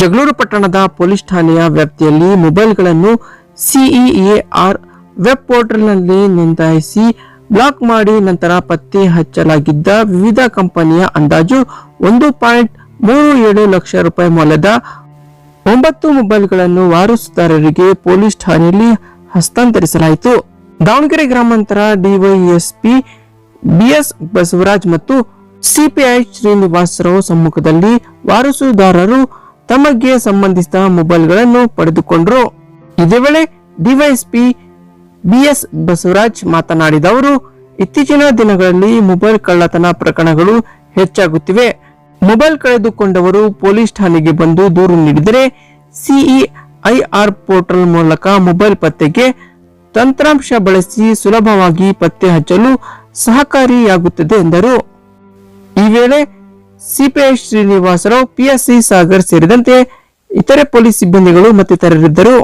ಜಗಳೂರು ಪಟ್ಟಣದ ಪೊಲೀಸ್ ಠಾಣೆಯ ವ್ಯಾಪ್ತಿಯಲ್ಲಿ ಮೊಬೈಲ್ಗಳನ್ನು ಸಿಇಎಆರ್ ವೆಬ್ ಪೋರ್ಟಲ್ನಲ್ಲಿ ನೋಂದಾಯಿಸಿ ಬ್ಲಾಕ್ ಮಾಡಿ ನಂತರ ಪತ್ತೆ ಹಚ್ಚಲಾಗಿದ್ದ ವಿವಿಧ ಕಂಪನಿಯ ಅಂದಾಜು ಒಂದು ಪಾಯಿಂಟ್ ಮೂರು ಏಳು ಲಕ್ಷ ರೂಪಾಯಿ ಮೌಲ್ಯದ ಒಂಬತ್ತು ಮೊಬೈಲ್ಗಳನ್ನು ವಾರಸುದಾರರಿಗೆ ಪೊಲೀಸ್ ಠಾಣೆಯಲ್ಲಿ ಹಸ್ತಾಂತರಿಸಲಾಯಿತು. ದಾವಣಗೆರೆ ಗ್ರಾಮಾಂತರ ಡಿವೈಎಸ್ಪಿ ಬಿಎಸ್ ಬಸವರಾಜ್ ಮತ್ತು ಸಿಪಿಐ ಶ್ರೀನಿವಾಸರಾವ್ ಸಮ್ಮುಖದಲ್ಲಿ ವಾರಸುದಾರರು ತಮಗೆ ಸಂಬಂಧಿಸಿದ ಮೊಬೈಲ್ಗಳನ್ನು ಪಡೆದುಕೊಂಡರು. ಇದೇ ವೇಳೆ ಡಿವೈಎಸ್ಪಿ ಬಿಎಸ್ ಬಸವರಾಜ್ ಮಾತನಾಡಿದ ಅವರು ಇತ್ತೀಚಿನ ದಿನಗಳಲ್ಲಿ ಮೊಬೈಲ್ ಕಳ್ಳತನ ಪ್ರಕರಣಗಳು ಹೆಚ್ಚಾಗುತ್ತಿವೆ. ಮೊಬೈಲ್ ಕಳೆದುಕೊಂಡವರು ಪೊಲೀಸ್ ಠಾಣೆಗೆ ಬಂದು ದೂರು ನೀಡಿದರೆ ಸಿಇಐಆರ್ ಪೋರ್ಟಲ್ ಮೂಲಕ ಮೊಬೈಲ್ ಪತ್ತೆಗೆ ತಂತ್ರಾಂಶ ಬಳಸಿ ಸುಲಭವಾಗಿ ಪತ್ತೆ ಹಚ್ಚಲು ಸಹಕಾರಿಯಾಗುತ್ತದೆ ಎಂದರು. ಈ ವೇಳೆ ಸಿಪಿಐ ಶ್ರೀನಿವಾಸರಾವ್ ಪಿಎಸ್ಸಿ ಸಾಗರ್ ಸೇರಿದಂತೆ ಇತರೆ ಪೊಲೀಸ್ ಸಿಬ್ಬಂದಿಗಳು ಮತ್ತಿತರರಿದ್ದರು.